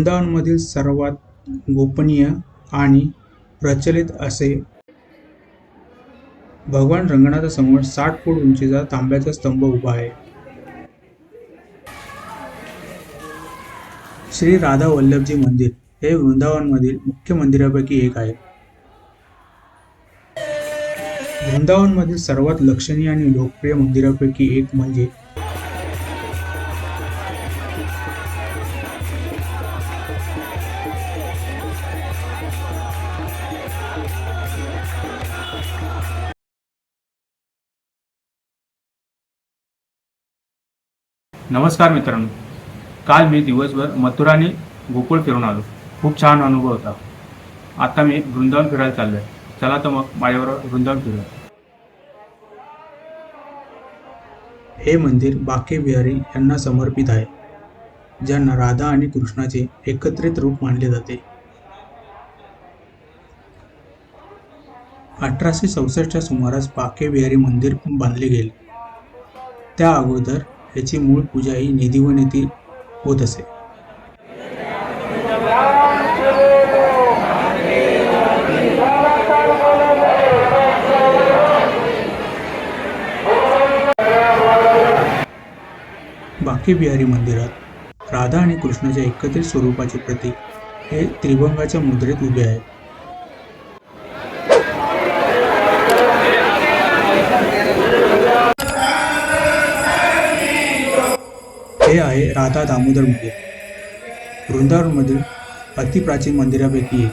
वृंदावनमधील सर्वात गोपनीय आणि प्रचलित असे भगवान रंगनाथासमोर साठ फूट उंचीचा तांब्याचा स्तंभ उभा आहे. श्री राधा वल्लभजी मंदिर हे वृंदावनमधील मुख्य मंदिरापैकी एक आहे. वृंदावनमधील सर्वात लक्षणीय आणि लोकप्रिय मंदिरापैकी एक म्हणजे नमस्कार मित्रांनो. काल मी दिवसभर मथुराने गोकुळ फिरून आलो. खूप छान अनुभव होता. आता मी वृंदावन फिरायला चाललो आहे चला तर मग माझ्याबरोबर वृंदावन फिरूया. हे मंदिर बाके बिहारी यांना समर्पित आहे ज्यांना राधा आणि कृष्णाचे एकत्रित रूप मानले जाते. अठराशे चौसष्टच्या सुमारास बाके बिहारी मंदिर बांधले गेले. त्या अगोदर याची मूळ पूजा ही निधीवन येथील होत असे. बाकी बिहारी मंदिरात राधा आणि कृष्णाच्या एकत्रित स्वरूपाचे प्रतीक हे त्रिभंगाच्या मुद्रेत उभे आहे. हे राधा दामोदर मंदिर. वृंदावनमधील अतिप्राचीन मंदिरापैकी एक.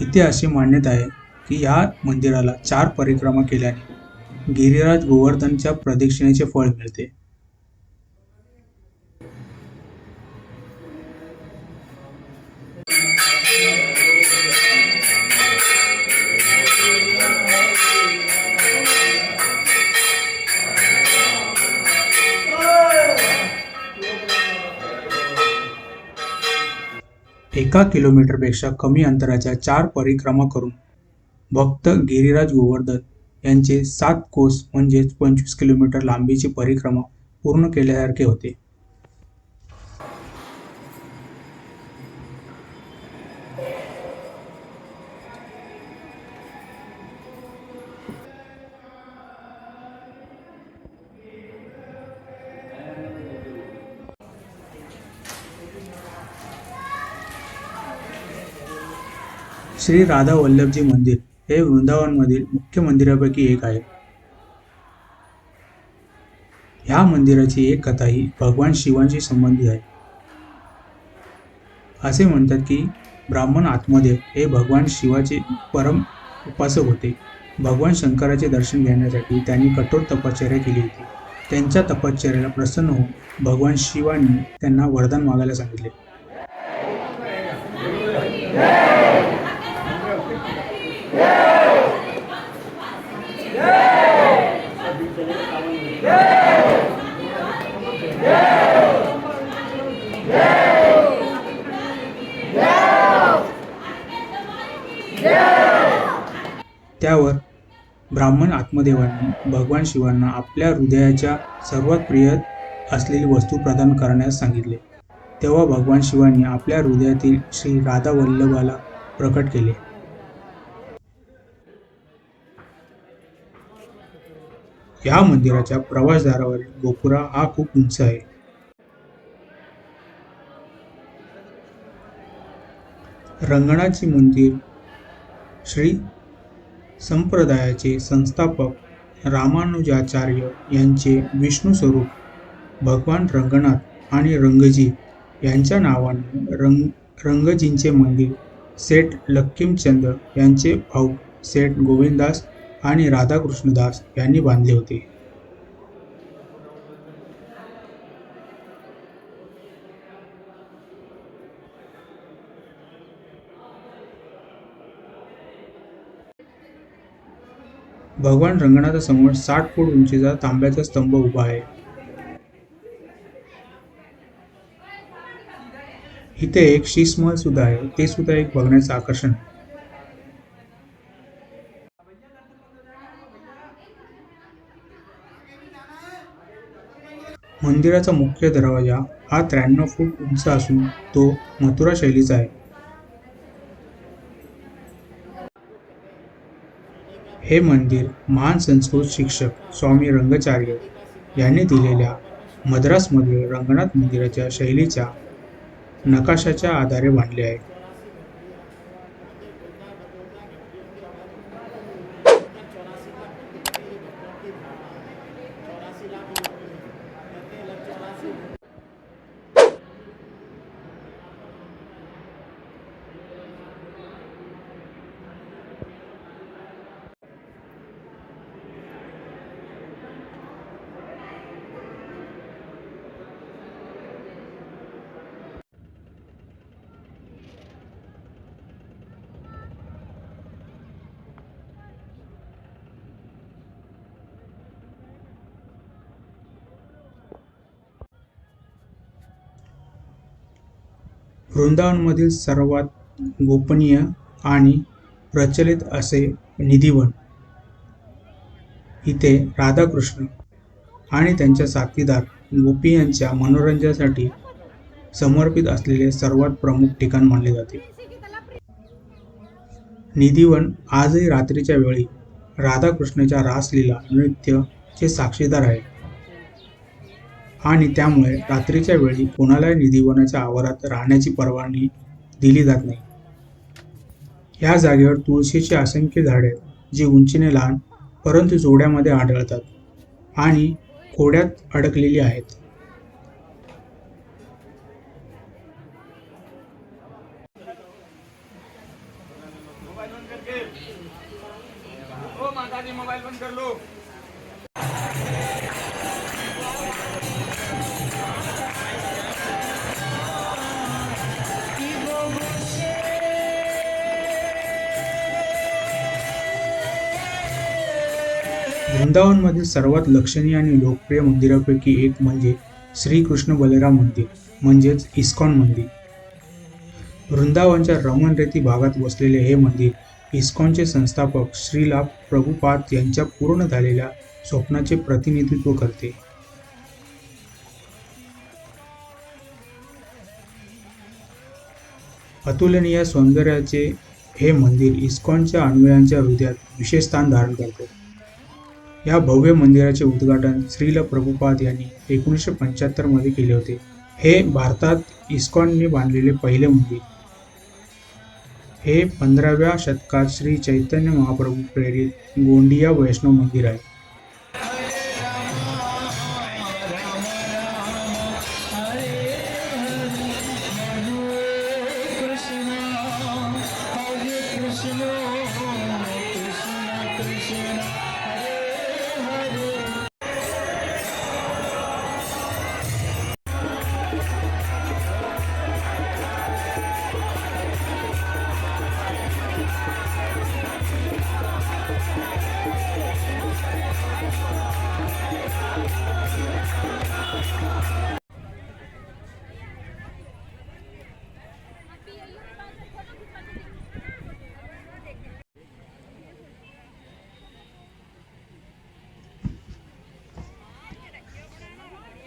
इथे अशी मान्यता आहे की या मंदिराला चार परिक्रमा केल्याने गिरिराज गोवर्धनच्या प्रदक्षिणेचे फळ मिळते. एका किलोमीटरपेक्षा कमी अंतराच्या चार परिक्रमा करून भक्त गिरिराज गोवर्धन यांचे सात कोस म्हणजेच पंचवीस किलोमीटर लांबीची परिक्रमा पूर्ण केल्यासारखे होते. श्री राधा वल्लभजी मंदिर हे वृंदावनमधील मुख्य मंदिरापैकी एक आहे. ह्या मंदिराची एक कथा ही भगवान शिवांशी संबंधित आहे. असे म्हणतात की ब्राह्मण आत्मदेव हे भगवान शिवाचे परम उपासक होते. भगवान शंकराचे दर्शन घेण्यासाठी त्यांनी कठोर तपश्चर्या केली होती. त्यांच्या तपश्चर्याला प्रसन्न होऊन भगवान शिवांनी त्यांना वरदान मागायला सांगितले. त्यावर ब्राह्मण आत्मदेवांनी भगवान शिवांना आपल्या हृदयाच्या सर्वात प्रिय असलेली वस्तू प्रदान करण्यास सांगितले. तेव्हा भगवान शिवांनी आपल्या हृदयातील श्री राधा वल्लभाला प्रकट केले. या मंदिराच्या प्रवासद्वारावरील गोपुरा हा खूप उंच आहे. रंगणाचे मंदिर श्री संप्रदायाचे संस्थापक रामानुजाचार्य यांचे विष्णू स्वरूप भगवान रंगनाथ आणि रंगजी यांच्या नावाने रंग रंगजींचे मंदिर सेठ लक्कीमचंद यांचे भाऊ सेठ गोविंदास आणि राधाकृष्णदास यांनी बांधले होते. भगवान रंगनाथासमोर साठ फूट उंचीचा तांब्याचा स्तंभ उभा आहे. इथे एक शीसमहल सुद्धा आहे. ते सुद्धा एक बघण्याचं आकर्षण आहे. मंदिराचा मुख्य दरवाजा हा त्र्याण्णव फूट उंच असून तो मथुरा शैलीचा आहे. हे मंदिर महान संस्कृत शिक्षक स्वामी रंगाचार्य यांनी दिलेल्या मद्रासमधील रंगनाथ मंदिराच्या शैलीच्या नकाशाच्या आधारे बांधले आहे. वृंदावनमधील सर्वात गोपनीय आणि प्रचलित असे निधिवन. इथे राधाकृष्ण आणि त्यांच्या साथीदार गोपी यांच्या मनोरंजनासाठी समर्पित असलेले सर्वात प्रमुख ठिकाण मानले जाते. निधिवन आजही रात्रीच्या वेळी राधाकृष्णाच्या रासलीला नृत्यचे साक्षीदार आहे. आणि त्यामुळे रात्रीच्या वेळी कोणालाही निधीवनाच्या आवारात राहण्याची परवानगी दिली जात नाही. या जागेवर तुळशीची असंख्य झाडे जी उंचीने लहान परंतु जोड्यामध्ये आढळतात आणि खोड्यात अडकलेली आहेत. वृंदावनमधील सर्वात लक्षणीय आणि लोकप्रिय मंदिरापैकी एक म्हणजे श्रीकृष्ण बलराम मंदिर म्हणजेच इस्कॉन मंदिर. वृंदावनच्या रमण रेती भागात वसलेले हे मंदिर इस्कॉनचे संस्थापक श्रीला प्रभुपाद यांच्या पूर्ण झालेल्या स्वप्नाचे प्रतिनिधित्व करते. अतुलनीय सौंदर्याचे हे मंदिर इस्कॉनच्या अन्वयांच्या हृदयात विशेष स्थान धारण करते. या भव्य मंदिराचे उद्घाटन श्रील प्रभुपाद यांनी एकोणीसशे पंच्याहत्तरमध्ये केले होते. हे भारतात इस्कॉनने बांधलेले पहिले मंदिर. हे पंधराव्या शतकात श्री चैतन्य महाप्रभू प्रेरित गोंडिया वैष्णव मंदिर आहे.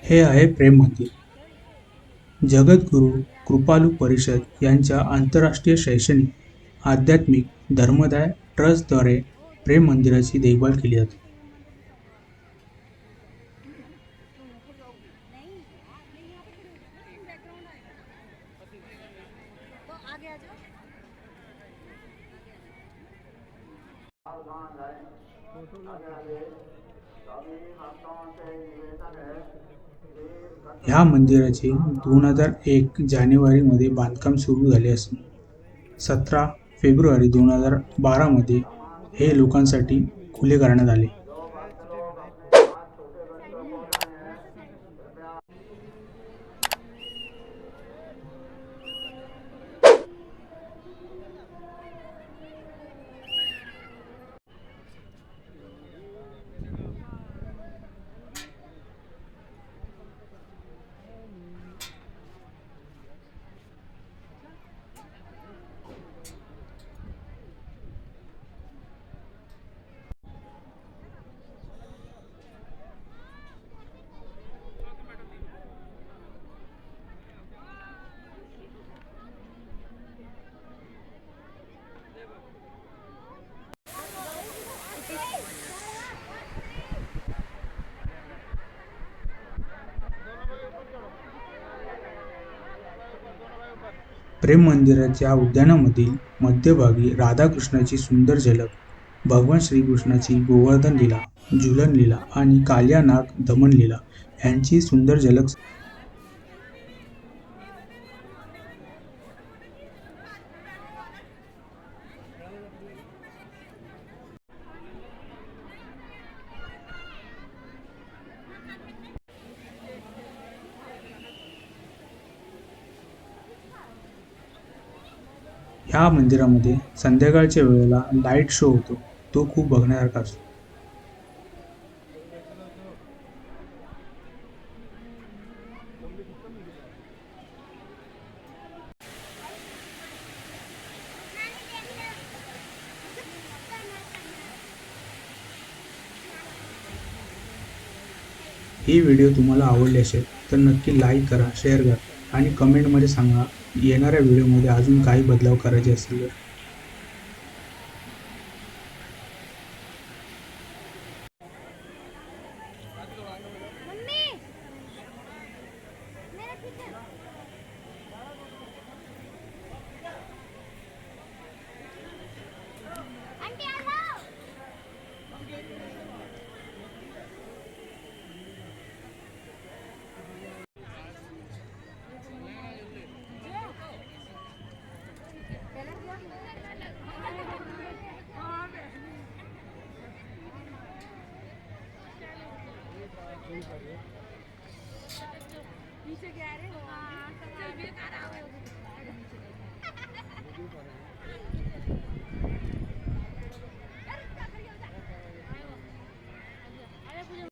हे आहे प्रेम मंदिर. जगद्गुरू कृपालू परिषद यांच्या आंतरराष्ट्रीय शैक्षणिक आध्यात्मिक धर्मदाय ट्रस्टद्वारे प्रेम मंदिराची देखभाल केली जाते. आगे आगे ह्या मंदिराचे दोन हजार एक जानेवारीमध्ये बांधकाम सुरू झाले असून सतरा फेब्रुवारी दोन हजार बारामध्ये हे लोकांसाठी खुले करण्यात आले. प्रेम मंदिराच्या उद्यानामधील मध्यभागी राधाकृष्णाची सुंदर झलक. भगवान श्रीकृष्णाची गोवर्धन लीला झुलन लीला आणि कालिया नाग दमन लीला यांची सुंदर झलक ह्या मंदिरामध्ये संध्याकाळच्या वेळेला लाइट शो होतो. तो खूप बघण्यासारखा असतो. ही व्हिडिओ तुम्हाला आवडली असेल तर नक्की लाईक करा शेअर करा आणि कमेंटमध्ये सांगा येणाऱ्या व्हिडिओमध्ये अजून काही बदलाव करायचे असतील Mr. Gary, mga